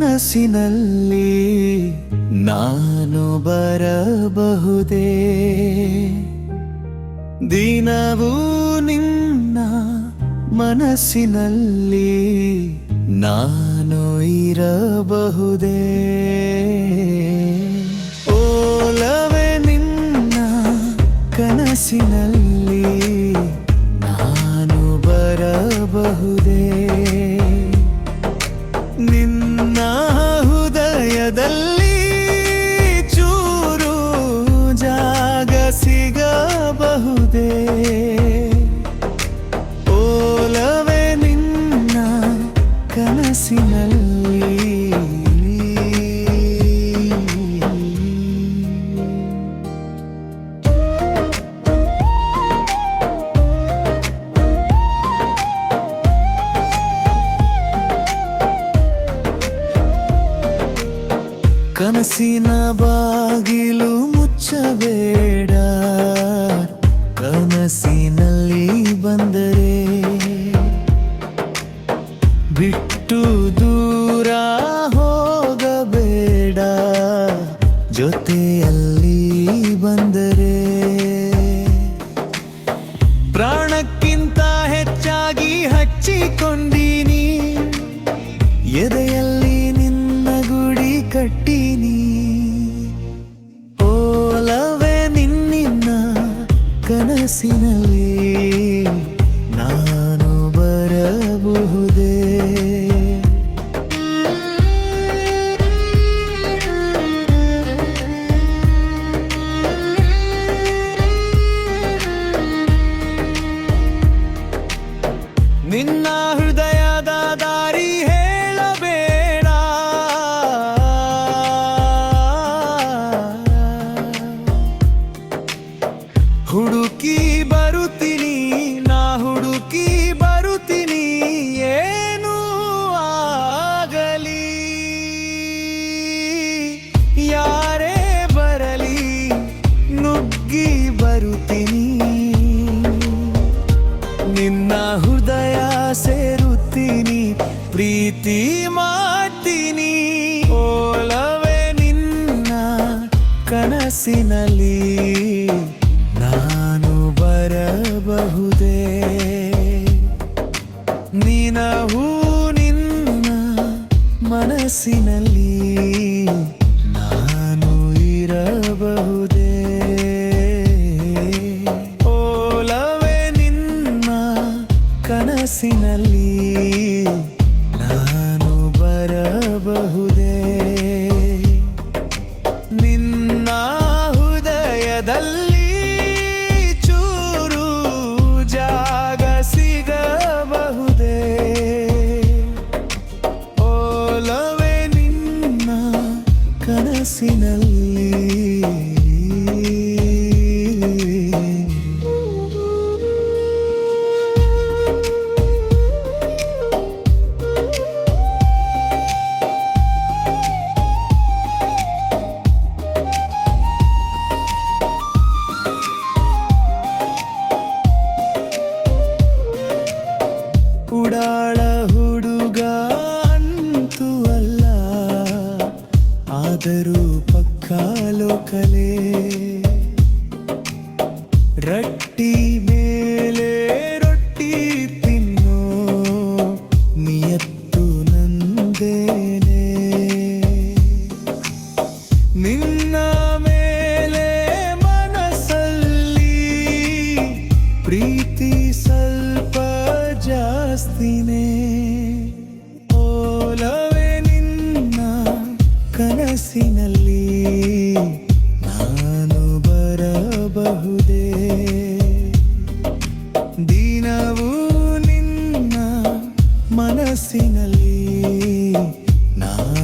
ಕನಸಿನಲ್ಲಿ ನಾನು ಬರಬಹುದೇ? ದಿನವೂ ನಿನ್ನ ಮನಸ್ಸಿನಲ್ಲಿ ನಾನು ಇರಬಹುದೇ? ಓಲವೇ ನಿನ್ನ ಕನಸಿನಲ್ಲಿ ಕನಸಿನ ಬಾಗಿಲು ಮುಚ್ಚಬೇಡ. ಕನಸಿನಲ್ಲಿ ಬಂದರೆ ಬಿಟ್ಟು ದೂರ ಹೋಗಬೇಡ. ಜೊತೆಯಲ್ಲಿ ಬಂದರೆ ಪ್ರಾಣಕ್ಕಿಂತ ಹೆಚ್ಚಾಗಿ ಹಚ್ಚಿಕೊಂಡೀನಿ. ಎದೆಯಲ್ಲಿ ಕಟ್ಟೀನಿ ಓಲವೇ ನಿನ್ನಿನ್ನ ಕನಸಿನಲ್ಲಿ ಹುಡುಕಿ ಬರುತ್ತೀನಿ, ನಾ ಹುಡುಕಿ ಬರುತ್ತೀನಿ, ಏನು ಆಗಲಿ? ಯಾರೇ ಬರಲಿ, ನುಗ್ಗಿ ಬರುತ್ತೀನಿ. ನಿನ್ನ ಹೃದಯ ಸೇರುತ್ತೀನಿ, ಪ್ರೀತಿ ಮಾಡ್ತೀನಿ. ಓಲವೇ ನಿನ್ನ ಕನಸಿನಲ್ಲಿ. ಮನಸ್ಸಿನಲ್ಲಿ ನಾನು ಇರಬಹುದೇ? ಓಲವೇ ನಿನ್ನ ಕನಸಿನಲ್ಲಿ ಕನಸಿನಲ್ಲಿ ಲೋಕಲೇ ರಟ್ಟಿ ಮೇಲೆ ರೊಟ್ಟಿ ತಿನ್ನೋ, ನಿಯತ್ತು ನಂದೇನೆ. ನಿನ್ನ ಮೇಲೆ ಮನಸಲ್ಲಿ ಪ್ರೀತಿ ಸ್ವಲ್ಪ ಜಾಸ್ತಿನೇ. ಓಲವೇ ನಿನ್ನ ಕನಸಿನಲ್ಲಿ. 거야.